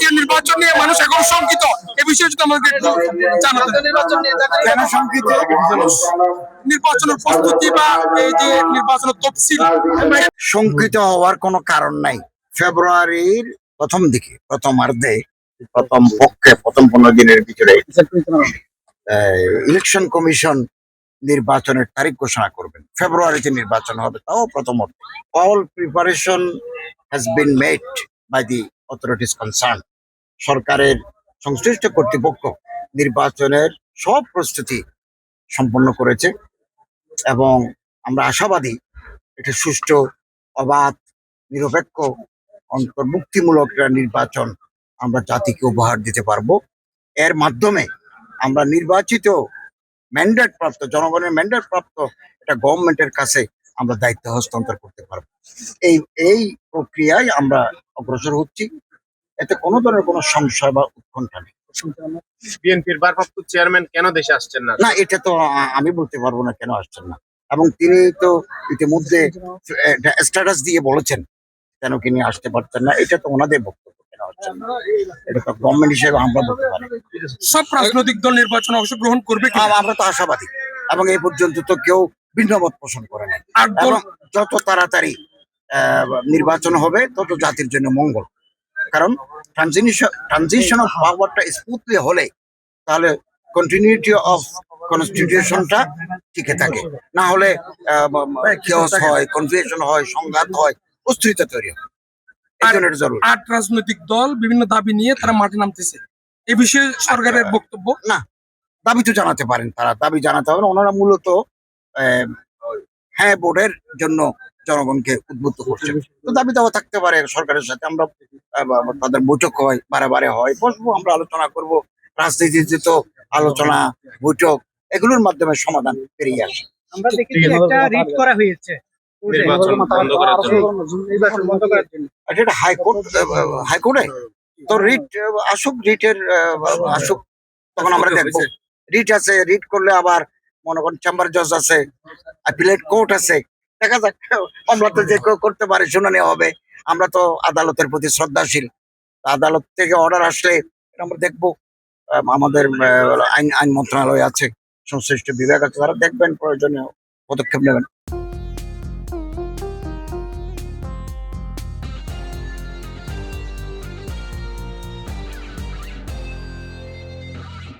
জাতীয় নির্বাচন নিয়ে মানুষ এখন শঙ্কিত। এ বিষয়ে যদি আমাকে একটু জানাতেন কেন শঙ্কিত নির্বাচনের প্রস্তুতি বা এই যে নির্বাচনের তফসিল শঙ্কিত হওয়ার কোনো কারণ নাই। ফেব্রুয়ারির প্রথম দিকে প্রথম প্রথমার্ধে প্রথম পক্ষে প্রথম পনেরো দিনের ভিতরে ইলেকশন কমিশন নির্বাচনের তারিখ ঘোষণা করবেন। ফেব্রুয়ারিতে নির্বাচন হবে তাও প্রথম all preparation has been made by the authorities concern সরকারের সংশ্লিষ্ট কর্তৃপক্ষ নির্বাচনের সব প্রস্তুতি সম্পন্ন করেছে এবং আমরা আশাবাদী এটা সুষ্ঠু, অবাধ, নিরপেক্ষ, অন্তর্ভুক্তিমূলক নির্বাচন আমরা জাতিকে উপহার দিতে পারব। এর মাধ্যমে আমরা নির্বাচিত ম্যান্ডেট প্রাপ্ত জনগণের ম্যান্ডেট প্রাপ্ত একটা গভর্নমেন্টের কাছে আমরা দায়িত্ব হস্তান্তর করতে পারব। এই এই প্রক্রিয়ায় আমরা অগ্রসর হচ্ছি। এতে কোনো ধরনের কোনো সংশয় বা উৎকণ্ঠা নেই। বিএনপির ভারপ্রাপ্ত চেয়ারম্যান কেন দেশে আসছেন না? না এটা তো আমি বলতে পারব না কেন আসছেন না। এবং তিনি তো ইতিমধ্যে স্ট্যাটাস দিয়ে বলেছেন কেন তিনি আসতে পারছেন না। এটা তো ওনাদের বক্তব্য কেন আসছেন না। এটা তো গভর্নমেন্ট হিসেবে আমরা বলতে পারি। সব রাজনৈতিক দল নির্বাচনে অংশগ্রহণ করবে আমরা তো আশাবাদী। এবং এই পর্যন্ত তো কেউ ভিন্নমত পোষণ করে নাই। আর যত তাড়াতাড়ি আহ, নির্বাচন হবে তত জাতির জন্য মঙ্গল। কারণ ট্রানজিশন ট্রানজিশন অফ পাওয়ারটা স্মুথলি হলে তাহলে কন্টিনিউটি অফ কনস্টিটিউশনটা টিকে থাকে। না হলে কিওস হয় কনফিউশন হয় সংঘাত হয় অস্থিরতা তৈরি হয়। আট রাজনৈতিক দল বিভিন্ন দাবি নিয়ে তারা মাঠে নামতেছে। এ বিষয়ে সরকারের বক্তব্য? না দাবি তো জানাতে পারেন তারা। দাবি জানাতে হবে ওনারা মূলত হ্যাঁ বোর্ডের জন্য জনগণকে উদ্বুদ্ধ করছে। তো দাবি দেওয়া থাকতে পারে সরকারের সাথে আমরা তাদের বৈঠক হয় বারে বারে হয় বসবো আমরা আলোচনা করব রাজনীতিতে তো আলোচনা বৈঠক এগুলোর মাধ্যমে সমাধান পেরিয়ে আসে। আমরা দেখেছি একটা রিট করা হয়েছে। এটা হাইকোর্ট হাইকোর্টে? তো রিট আসুক রিটের আসুক তখন আমরা দেখব। রিট আছে রিট করলে আবার মনে করেন চেম্বার জজ আছে অ্যাপিলেট কোর্ট আছে দেখা যাক, আমরা তো যে কেউ করতে পারে শুনানি হবে। আমরা তো আদালতের প্রতি শ্রদ্ধাশীল। আদালত থেকে অর্ডার আসলে আমরা দেখব। আমাদের আইন আইন মন্ত্রণালয় আছে, সংশ্লিষ্ট বিভাগ আছে, তারা দেখবেন, প্রয়োজনীয় পদক্ষেপ নেবেন।